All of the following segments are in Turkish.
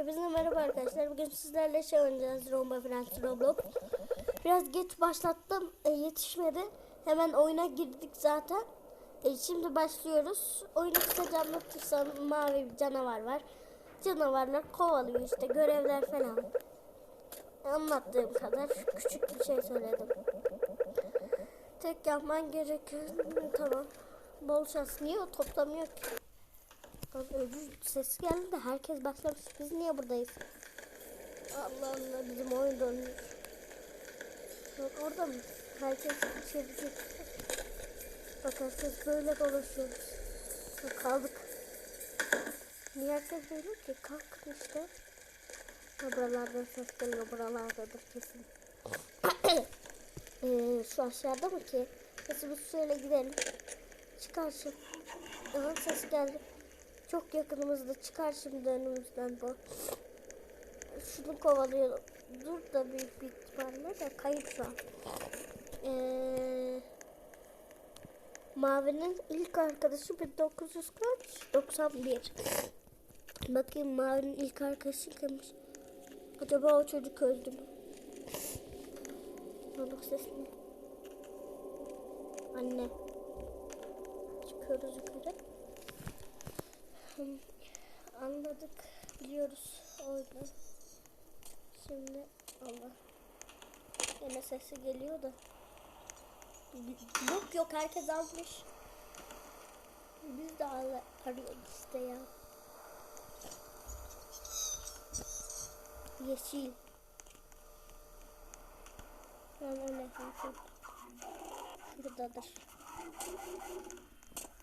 Hepinize merhaba arkadaşlar. Bugün sizlerle şey oynayacağız. Romba Friends Roblox. Biraz geç başlattım. e, yetişmedi. Hemen oyuna girdik zaten. E, şimdi başlıyoruz. Oyunu kısaca anlatırsam mavi bir canavar var. Canavarlar kovalıyor işte. Görevler falan. Anlattığım kadar küçük bir şey söyledim. Tek yapman gereken tamam. Bol şans. Niye o toplamıyor ki? Lan öcü sesi geldi de herkes başlamış. Biz niye buradayız? Allah Allah bizim oyun dönüyor. Lan orada mı? Herkes içerecek. Bak herkes böyle dolaşıyoruz. Ha, kaldık. Niye herkes böyle ki? Kalkın işte. Ha, buralardan ses geliyor. Buralardadır kesin. ee, şu aşağıda mı ki? Neyse biz şöyle gidelim. Çıkar şimdi. Aha ses geldi. Çok yakınımızda çıkar şimdi önümüzden bu. Şunu kovalıyor. Dur da büyük bir ihtimalle de kayıp şu an. Ee, Mavi'nin ilk arkadaşı 1900 kaç? 91. Bakayım Mavi'nin ilk arkadaşı kimmiş? Acaba o çocuk öldü mü? Çocuk sesi ne? Anne. Çıkıyoruz yukarı. Anladık. Biliyoruz o yüzden. Şimdi Allah. Yine sesi geliyor da. Yok yok herkes almış. Biz de arıyoruz işte ya. Yeşil. Lan o ne? Şuradadır.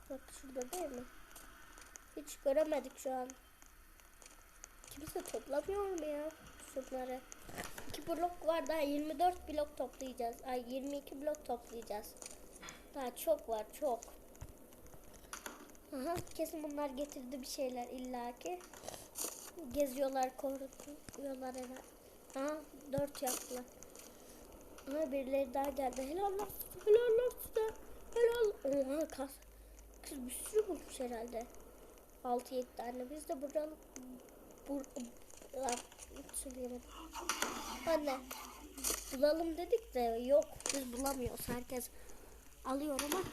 Bak şurada değil mi? Hiç göremedik şu an. Kimse toplamıyor mu ya şunları? İki blok var daha 24 blok toplayacağız. Ay 22 blok toplayacağız. Daha çok var çok. Aha kesin bunlar getirdi bir şeyler illaki. Geziyorlar, koruyorlar herhalde. Aha dört yaptılar. Aha birileri daha geldi. Helal olsun, helal olsun. Helal. Oha kas. Kız bir sürü bulmuş herhalde. 6-7 tane. Biz de buradan bur. Anne bulalım dedik de yok biz bulamıyoruz. Herkes alıyor ama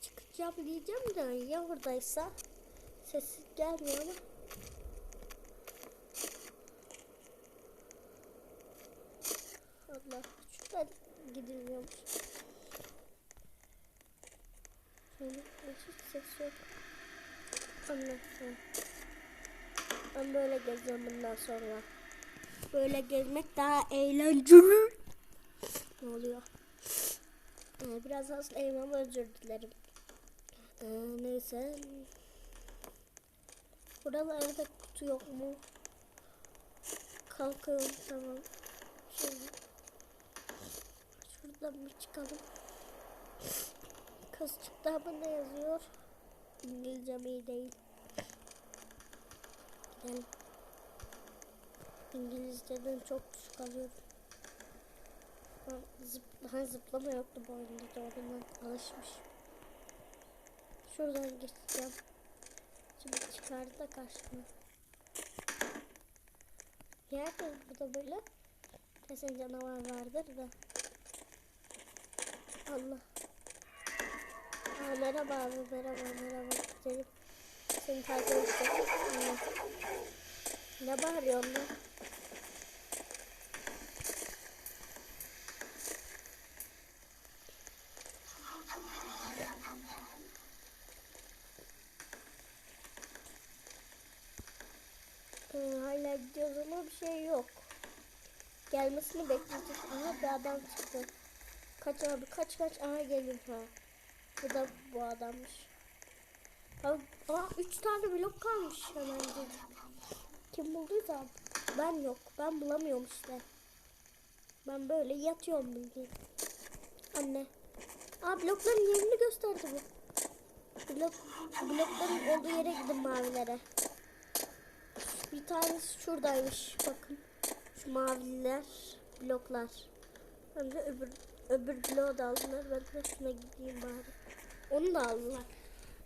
çıkacağım diyeceğim de ya oradaysa sesi gelmiyor ama Allah şuradan gidilmiyormuş. Şöyle hiç ses yok. Anlatsın. Ben böyle gezeceğim bundan sonra. Böyle gezmek daha eğlenceli. Ne oluyor? Ee, biraz hastayım ama özür dilerim. Ee, neyse. Buralarda kutu yok mu? Kalkıyorum tamam. Şöyle. Şuradan bir çıkalım. Kız çıktı ama ne yazıyor? İngilizcem iyi değil. Yani İngilizceden çok düşük alıyorum. Ha, zıp, ha, zıplama yoktu bu oyunda doğrudan alışmış. Şuradan geçeceğim. Şimdi çıkardı da karşıma. Nerede bu da böyle? Kesin canavar vardır da. Allah. Aa, merhaba abi, merhaba, merhaba. Güzelim. Seni takip ettim. Hmm. Ne bağırıyorsun lan? Ee, hala gidiyoruz ama bir şey yok. Gelmesini bekleyeceğiz. Aha bir adam çıktı. Kaç abi kaç kaç. Aha geliyor ha. Bu da bu adammış. Aa, üç tane blok kalmış hemen dedik. Kim bulduysa ben yok. Ben bulamıyorum işte. Ben böyle yatıyorum bildiğin. Anne. Aa blokların yerini gösterdi bu. Blok, blokların olduğu yere gidin mavilere. Bir tanesi şuradaymış. Bakın. Şu maviler bloklar. Ben de öbür öbür bloğu da aldılar. Ben de gideyim bari. Onu da aldılar.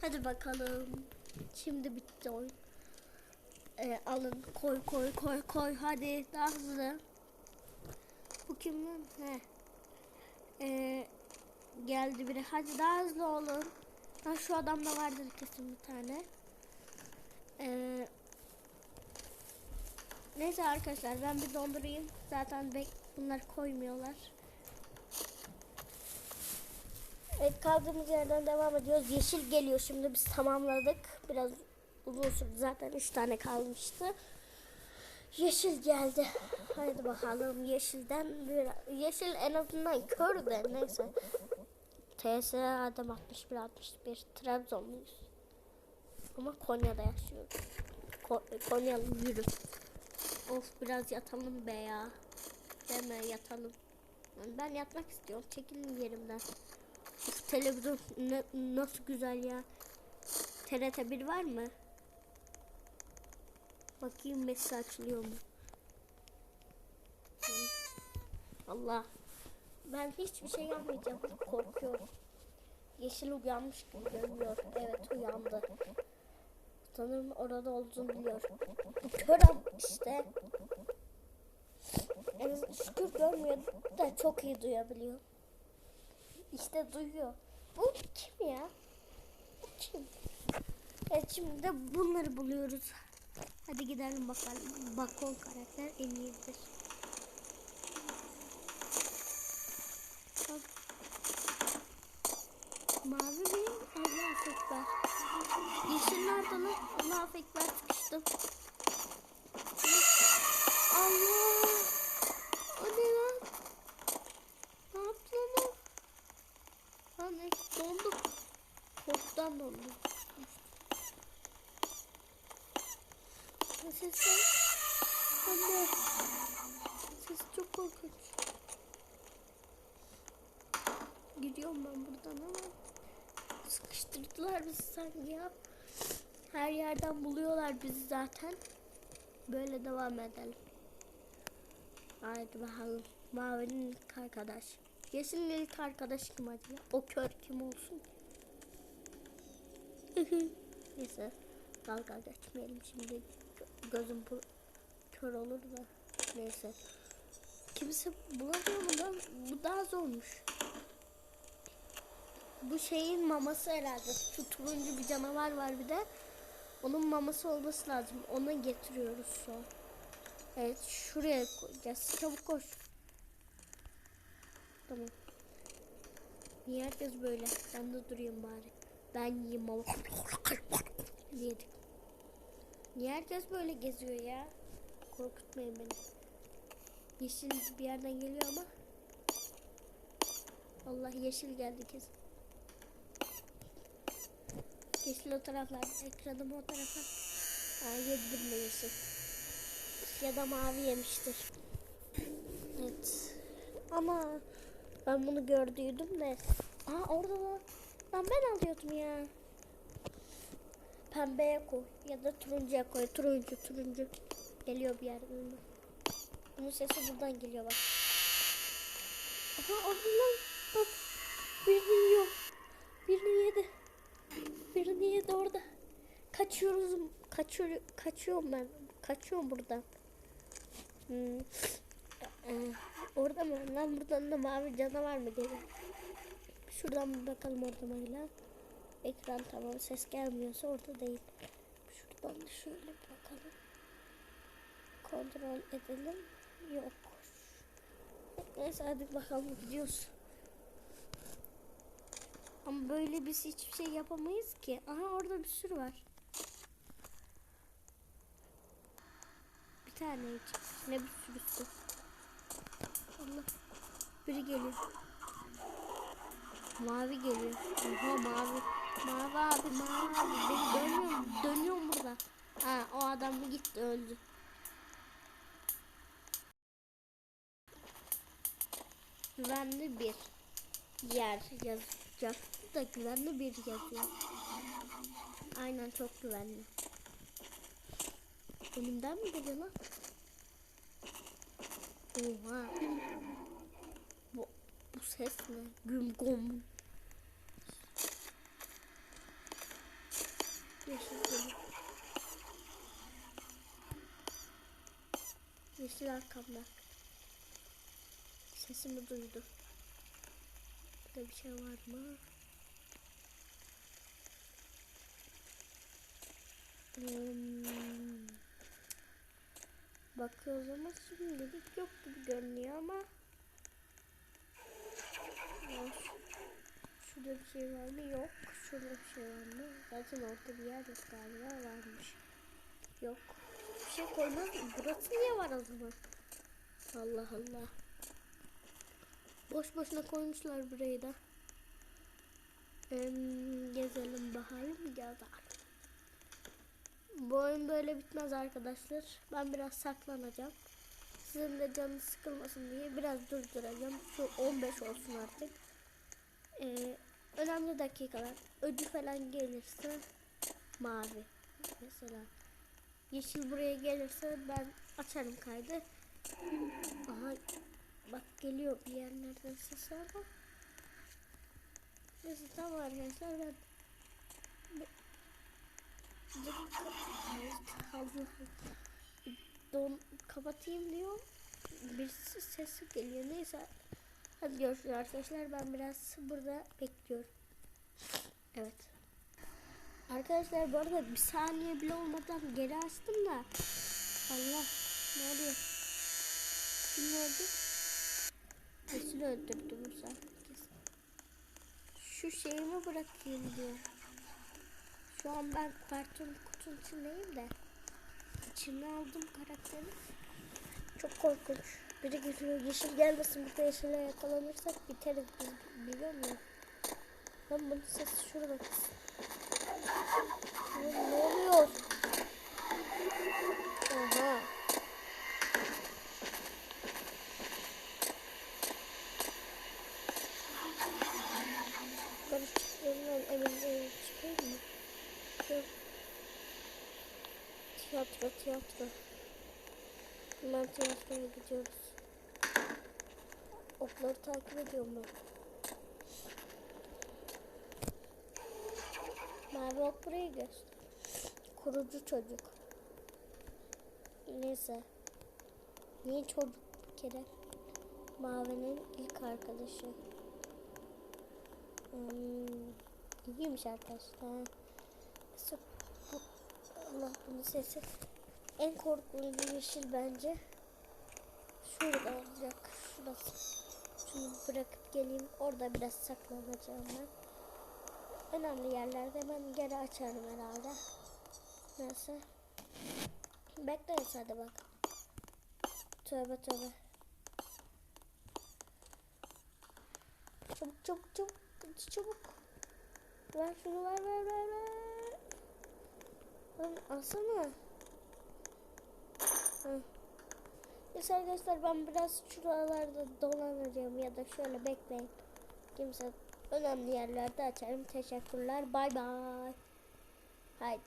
Hadi bakalım. Şimdi bitti oyun. Ee, alın koy koy koy koy hadi daha hızlı. Bu kim lan? He. Ee, geldi biri. Hadi daha hızlı olun. Ha, şu adamda vardır kesin bir tane. Ee, neyse arkadaşlar ben bir dondurayım. Zaten bek bunlar koymuyorlar. Evet kaldığımız yerden devam ediyoruz. Yeşil geliyor şimdi biz tamamladık. Biraz uzun sürdü zaten 3 tane kalmıştı. Yeşil geldi. Haydi bakalım yeşilden bir yeşil en azından kör de neyse. TS Adem 61 61 Trabzonluyuz. Ama Konya'da yaşıyoruz. Ko Konyalı yürü. Of biraz yatalım be ya. Deme yatalım. Ben yatmak istiyorum. Çekilin yerimden. Televizyon ne, nasıl güzel ya. TRT 1 var mı? Bakayım Messi açılıyor mu? Allah. Ben hiçbir şey yapmayacağım. Korkuyorum. Yeşil uyanmış gibi görünüyor. Evet uyandı. Sanırım orada olduğunu biliyor. Kör işte. En şükür görmüyor da çok iyi duyabiliyor. İşte duyuyor. Bu kim ya? Bu kim? Evet şimdi de bunları buluyoruz. Hadi gidelim bakalım. Bakon karakter en iyidir. Bak. Mavi mi? Allah ekber. Yeşil nerede lan? Allah ekber sıkıştım. Allah! O ne lan? Ne yaptı lan o? Lan ne? Dondum. Korkudan dondum. Ne ses lan? Anne. Ses çok korkunç. Gidiyorum ben buradan ama sıkıştırdılar bizi sanki ya. Her yerden buluyorlar bizi zaten. Böyle devam edelim. Haydi bakalım. Mavinin ilk arkadaş. Yeşilin ilk arkadaş kim acaba? O kör kim olsun? Neyse. Dalga geçmeyelim şimdi. Gö- Gözüm bu kör olur da. Neyse. Kimse bulamıyor mu lan? Bu daha zormuş. Bu şeyin maması herhalde. Şu turuncu bir canavar var bir de. Onun maması olması lazım. Onu getiriyoruz an. Evet şuraya koyacağız. Çabuk koş. Tamam. Niye herkes böyle? Ben de durayım bari. Ben yiyeyim ama. Yedik. Niye herkes böyle geziyor ya? Korkutmayın beni. Yeşil bir yerden geliyor ama. Allah yeşil geldi kesin. Yeşil o taraflar. Ekranım o tarafa. Aa, yeşil. Ya da mavi yemiştir. Evet. Ama ben bunu gördüydüm de. Aa orada lan. Lan ben alıyordum ya. Pembeye koy ya da turuncuya koy. Turuncu turuncu. Geliyor bir yerden. Bunun sesi buradan geliyor bak. Aha orada lan. Bak. Birini yiyor. Birini yedi. Birini yedi orada. Kaçıyoruz. Kaçıyor, kaçıyorum ben. Kaçıyorum buradan. Hmm. Ee, orada mı? Lan buradan da mavi canavar mı geliyor? Şuradan bir bakalım orada mı hala? Ekran tamam ses gelmiyorsa orada değil. Şuradan da şöyle bakalım. Kontrol edelim. Yok. Neyse hadi bakalım gidiyoruz. Ama böyle biz hiçbir şey yapamayız ki. Aha orada bir sürü var. Bir tane hiç. Ne bir sürüsü. Allah. Biri geliyor. Mavi geliyor. Oha mavi. Mavi abi mavi. Beni dönüyorum. Dönüyorum burada. Ha o adam gitti öldü. Güvenli bir yer yazacak da güvenli bir yazıyor. Aynen çok güvenli. Önümden mi geliyor lan? Oha. Bu, bu ses ne? Güm gum. Yeşil geliyor. Yeşil arkamda. Sesimi duydu. Burada bir şey var mı? Hmm. Bakıyoruz ama şimdilik yok gibi görünüyor ama. Ya, Şurada bir şey var mı? Yok. Şurada bir şey var mı? Zaten orada bir yer yok galiba. Varmış. Yok. Bir şey koymaz mı? Burası niye var o zaman? Allah Allah. Boş boşuna koymuşlar burayı da. Em, gezelim bakalım gezelim. Bu oyun böyle bitmez arkadaşlar. Ben biraz saklanacağım. Sizin de canınız sıkılmasın diye biraz durduracağım. Şu 15 olsun artık. Ee, önemli dakikalar. Ödü falan gelirse mavi. Mesela yeşil buraya gelirse ben açarım kaydı. Aha bak geliyor bir yerlerden ses bak. Neyse tamam arkadaşlar ben don kapatayım diyor. Bir sesi geliyor. Neyse. Hadi görüşürüz arkadaşlar. Ben biraz burada bekliyorum. Evet. Arkadaşlar bu arada bir saniye bile olmadan geri açtım da. Allah. Ne oluyor? Kim öldü? Kesin öldürdü bu sefer. Şu şeyimi bırakayım diyor. Şu an ben karton kutunun içindeyim de. İçine aldım karakteri. Çok korkunç. Biri geliyor yeşil gelmesin burada yeşile yakalanırsak biteriz biz biliyor musun? Lan bunun sesi şurada ne oluyor? Oha. Karışıklarından emin değilim. Çıkayım mı? Yok. Tiyatro. Hemen tiyatroya gidiyoruz. Okları takip ediyorum ben. Mavi ok burayı göster. Kurucu çocuk. Neyse. Niye çocuk bir kere? Mavi'nin ilk arkadaşı. Hmm, iyiymiş arkadaşlar. Allah bunun sesi. En korkunç yeşil bence. Şurada olacak. Şurası. Şunu bırakıp geleyim. Orada biraz saklanacağım ben. Önemli yerlerde ben geri açarım herhalde. Neyse. Bekleriz hadi bak. Tövbe tövbe. Çabuk çabuk çabuk. Çabuk. Ver şunu ver ver ver ver. Lan alsana. Hı. Neyse arkadaşlar ben biraz şuralarda dolanacağım ya da şöyle bekleyin. Kimse önemli yerlerde açarım. Teşekkürler. Bay bay. Haydi.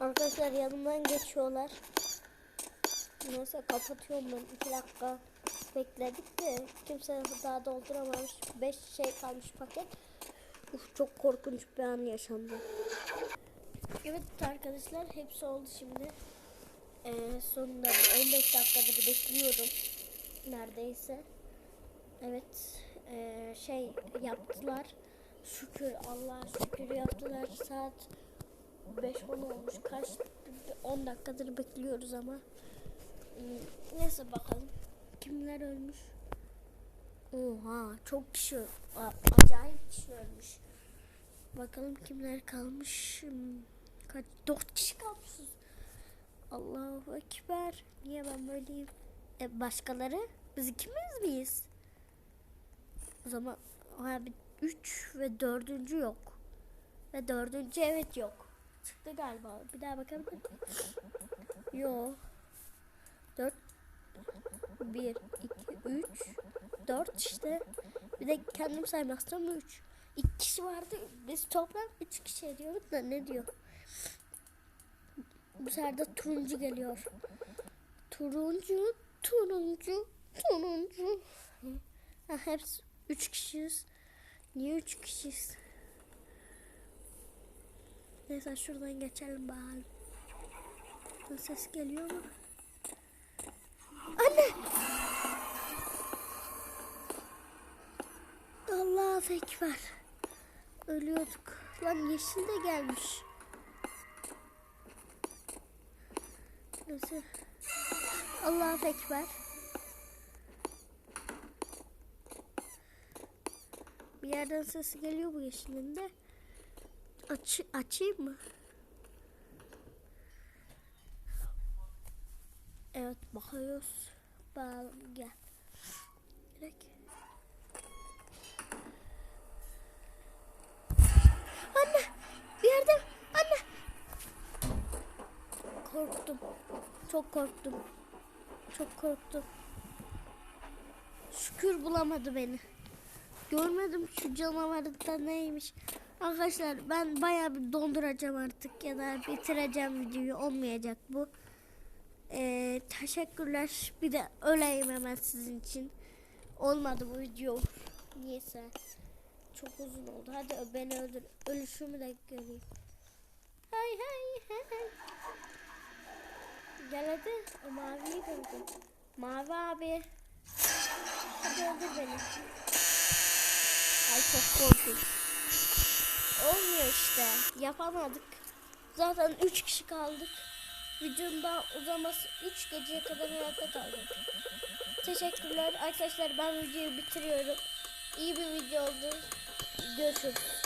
Arkadaşlar yanımdan geçiyorlar. Neyse kapatıyorum ben. 2 dakika bekledik de kimse daha dolduramamış. 5 şey kalmış paket. Uf, çok korkunç bir an yaşandı. Evet arkadaşlar hepsi oldu şimdi. Ee, sonunda bir 15 dakikadır bekliyorum. Neredeyse. Evet. ee, şey yaptılar. Şükür Allah şükür yaptılar. Saat 5-10 olmuş. Kaç 10 dakikadır bekliyoruz ama. Hmm, Neyse bakalım. Kimler ölmüş? Oha çok kişi acayip kişi ölmüş. Bakalım kimler kalmış. Hmm, Kaç? 4 kişi kalmışız. Allahu Ekber. Niye ben böyleyim? E başkaları? Biz ikimiz miyiz? O zaman abi 3 ve dördüncü yok. Ve dördüncü evet yok. Çıktı galiba. Bir daha bakalım. Yok. 4 1 2 3 4 işte. Bir de kendim saymazsam 3. 2 kişi vardı. Biz toplam 3 kişi ediyorduk da ne diyor? Bu sefer de turuncu geliyor. Turuncu, turuncu, turuncu. Ha, hepsi 3 kişiyiz. Niye 3 kişiyiz? Neyse şuradan geçelim bakalım. Ses geliyor mu? Anne. Allahu Ekber. Ölüyorduk. Lan yeşil de gelmiş. Nasıl? Allahu Ekber. Bir yerden sesi geliyor bu yeşilin. Aç, açayım mı? Evet bakıyoruz. Bağlı gel. Direkt. Anne bir yerde anne. Korktum. Çok korktum. Çok korktum. Şükür bulamadı beni. Görmedim şu canavarın da neymiş. Arkadaşlar ben bayağı bir donduracağım artık ya da bitireceğim videoyu olmayacak bu. Ee, teşekkürler. Bir de öleyim hemen sizin için. Olmadı bu video. Niyeyse. Çok uzun oldu. Hadi beni öldür. Ölüşümü de göreyim. Hay hay hay. Gel hadi. O maviyi öldür. Mavi abi. Hadi öldür beni. Ay çok korkunç. Olmuyor işte. Yapamadık. Zaten 3 kişi kaldık. Videonun daha uzaması 3 geceye kadar hayatta kaldık. Teşekkürler arkadaşlar ben videoyu bitiriyorum. İyi bir video oldu. Görüşürüz.